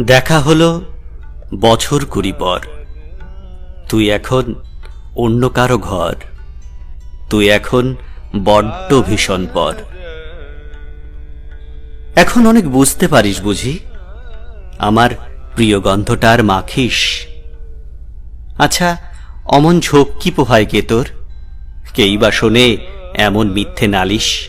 দেখা হলো বছর কুড়ি পর। তুই এখন অন্য কারও ঘর। তুই এখন বড্ড ভীষণ পর। এখন অনেক বুঝতে পারিস বুঝি? আমার প্রিয় গন্ধটার মাখিস। আচ্ছা অমন ঝোঁক কি পোহায় কে তোর? কেই বা শোনে এমন মিথ্যে নালিশ?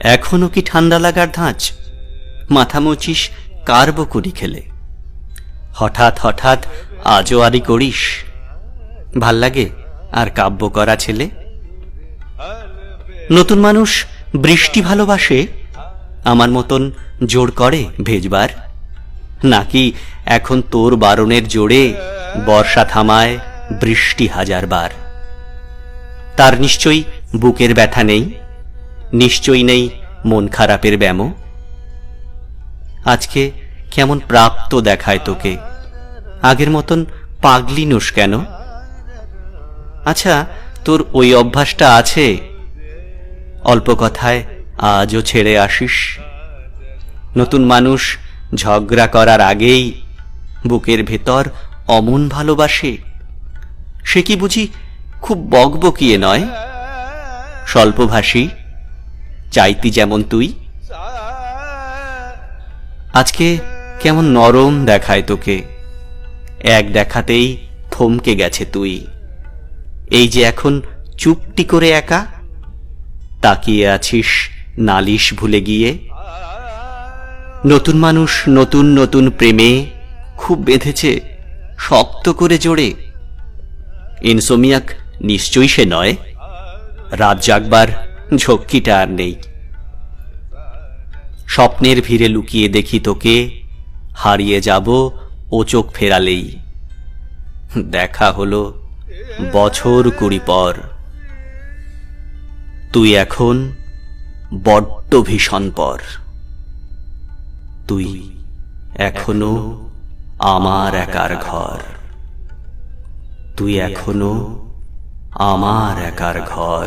এখনও কি ঠান্ডা লাগার ধাঁচ? মাথা মুচিস কার বকুনি খেলে। হঠাৎ হঠাৎ আজও আরি করিস। ভালো লাগে আর কাব্য করা ছেলে? নতুন মানুষ বৃষ্টি ভালোবাসে, আমার মতন জোর করে ভেজবার। নাকি এখন তোর বারণের জোরে বর্ষা থামায় বৃষ্টি হাজারবার তার নিশ্চয়ই বুকের ব্যথা নেই? নিশ্চয়ই নেই মন খারাপের ব্যামো? আজকে কেমন প্রাপ্ত দেখায় তোকে? আগের মতন পাগলি নোস কেন? আচ্ছা তোর ওই অভ্যাসটা আছে? অল্প কথায় আজও ছেড়ে আসিস? নতুন মানুষ ঝগড়া করার আগেই বুকের ভেতর অমন ভালোবাসে? সে কি বুঝি খুব বকবকিয়ে নয়? স্বল্পভাষী, চাইতি যেমন তুই? আজকে কেমন নরম দেখায় তোকে। এক দেখাতেই থমকে গেছে তুই। এই যে এখন চুপটি করে একা, তাকিয়ে আছিস নালিশ ভুলে গিয়ে? নতুন মানুষ নতুন নতুন প্রেমে খুব বেঁধেছে, শক্ত করে জোরে। ইনসোমিয়াক নিশ্চয়ই সে নয়, রাত জাগবার ঝক্কিটা আর নেই। স্বপ্নের ভিড়ে লুকিয়ে দেখি তোকে হারিয়ে যাব ও চোখ ফেরালেই। দেখা হলো বছর কুড়ি পর। তুই এখন বড্ড ভীষণ পর। তুই এখনও আমার একার ঘর। তুই এখনও আমার একার ঘর।